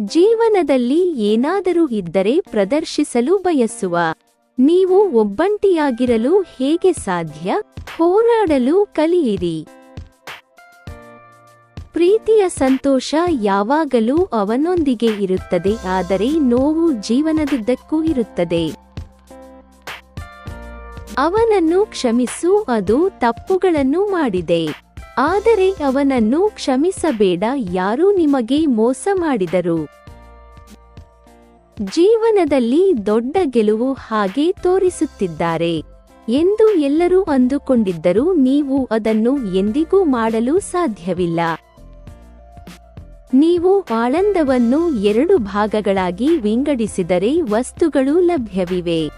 ಜೀವನದಲ್ಲಿ ಏನಾದರೂ ಇದ್ದರೆ ಪ್ರದರ್ಶಿಸಲು ಬಯಸುವ. ನೀವು ಒಬ್ಬಂಟಿಯಾಗಿರಲು ಹೇಗೆ ಸಾಧ್ಯ? ಹೋರಾಡಲು ಕಲಿಯಿರಿ. ಪ್ರೀತಿಯ ಸಂತೋಷ ಯಾವಾಗಲೂ ಅವನೊಂದಿಗೆ ಇರುತ್ತದೆ, ಆದರೆ ನೋವು ಜೀವನದುದ್ದಕ್ಕೂ ಇರುತ್ತದೆ. ಅವನನ್ನು ಕ್ಷಮಿಸು, ಅದು ತಪ್ಪುಗಳನ್ನು ಮಾಡಿದೆ. ಆದರೆ ಅವನನ್ನು ಕ್ಷಮಿಸಬೇಡ, ಯಾರೂ ನಿಮಗೆ ಮೋಸ ಮಾಡಿದರು. ಜೀವನದಲ್ಲಿ ದೊಡ್ಡ ಗೆಲುವು ಹಾಗೆ ತೋರಿಸುತ್ತಿದ್ದಾರೆ. ಎಂದು ಎಲ್ಲರೂ ಅಂದುಕೊಂಡಿದ್ದರೂ ನೀವು ಅದನ್ನು ಎಂದಿಗೂ ಮಾಡಲು ಸಾಧ್ಯವಿಲ್ಲ. ನೀವು ಆಳಂದವನ್ನು ಎರಡು ಭಾಗಗಳಾಗಿ ವಿಂಗಡಿಸಿದರೆ ವಸ್ತುಗಳು ಲಭ್ಯವಿವೆ.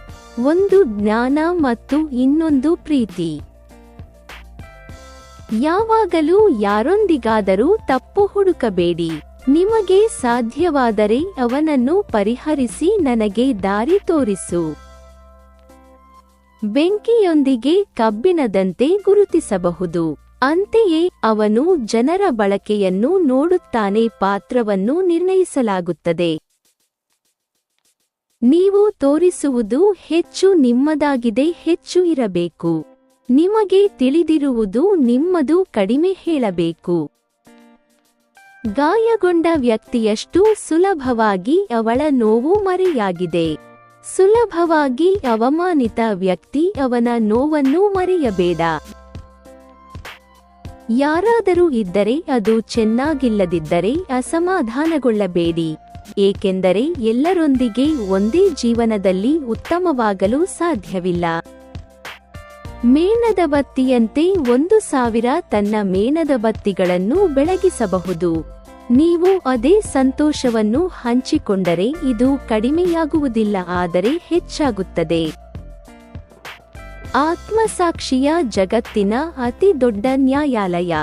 ಒಂದು ಜ್ಞಾನ ಮತ್ತು ಇನ್ನೊಂದು ಪ್ರೀತಿ. ಯಾವಾಗಲೂ ಯಾರೊಂದಿಗಾದರೂ ತಪ್ಪು ಹುಡುಕಬೇಡಿ. ನಿಮಗೆ ಸಾಧ್ಯವಾದರೆ ಅವನನ್ನು ಪರಿಹರಿಸಿ ನನಗೆ ದಾರಿ ತೋರಿಸು. ಬೆಂಕಿಯೊಂದಿಗೆ ಕಬ್ಬಿಣದಂತೆ ಗುರುತಿಸಬಹುದು. ಅಂತೆಯೇ ಅವನು ಜನರ ಬಳಕೆಯನ್ನು ನೋಡುತ್ತಾನೆ, ಪಾತ್ರವನ್ನು ನಿರ್ಣಯಿಸಲಾಗುತ್ತದೆ. ನೀವು ತೋರಿಸುವುದು ಹೆಚ್ಚು ನಿಮ್ಮದಾಗಿದೆ, ಹೆಚ್ಚು ಇರಬೇಕು. ನಿಮಗೆ ತಿಳಿದಿರುವುದು ನಿಮ್ಮದು ಕಡಿಮೆ ಹೇಳಬೇಕು. ಗಾಯಗೊಂಡ ವ್ಯಕ್ತಿಯಷ್ಟು ಸುಲಭವಾಗಿ ಅವಳ ನೋವು ಮರೆಯಾಗಿದೆ. ಸುಲಭವಾಗಿ ಅವಮಾನಿತ ವ್ಯಕ್ತಿ ಅವನ ನೋವನ್ನು ಮರೆಯಬೇಡ. ಯಾರಾದರೂ ಇದ್ದರೆ ಅದು ಚೆನ್ನಾಗಿಲ್ಲದಿದ್ದರೆ ಅಸಮಾಧಾನಗೊಳ್ಳಬೇಡಿ. ಏಕೆಂದರೆ ಎಲ್ಲರೊಂದಿಗೆ ಒಂದೇ ಜೀವನದಲ್ಲಿ ಉತ್ತಮವಾಗಲು ಸಾಧ್ಯವಿಲ್ಲ. ಮೇಣದ ಬತ್ತಿಯಂತೆ ಒಂದು ಸಾವಿರ ತನ್ನ ಮೇಣದ ಬತ್ತಿಗಳನ್ನು ಬೆಳಗಿಸಬಹುದು. ನೀವು ಅದೇ ಸಂತೋಷವನ್ನು ಹಂಚಿಕೊಂಡರೆ ಇದು ಕಡಿಮೆಯಾಗುವುದಿಲ್ಲ, ಆದರೆ ಹೆಚ್ಚಾಗುತ್ತದೆ. ಆತ್ಮಸಾಕ್ಷಿಯ ಜಗತ್ತಿನ ಅತಿ ದೊಡ್ಡ ನ್ಯಾಯಾಲಯ.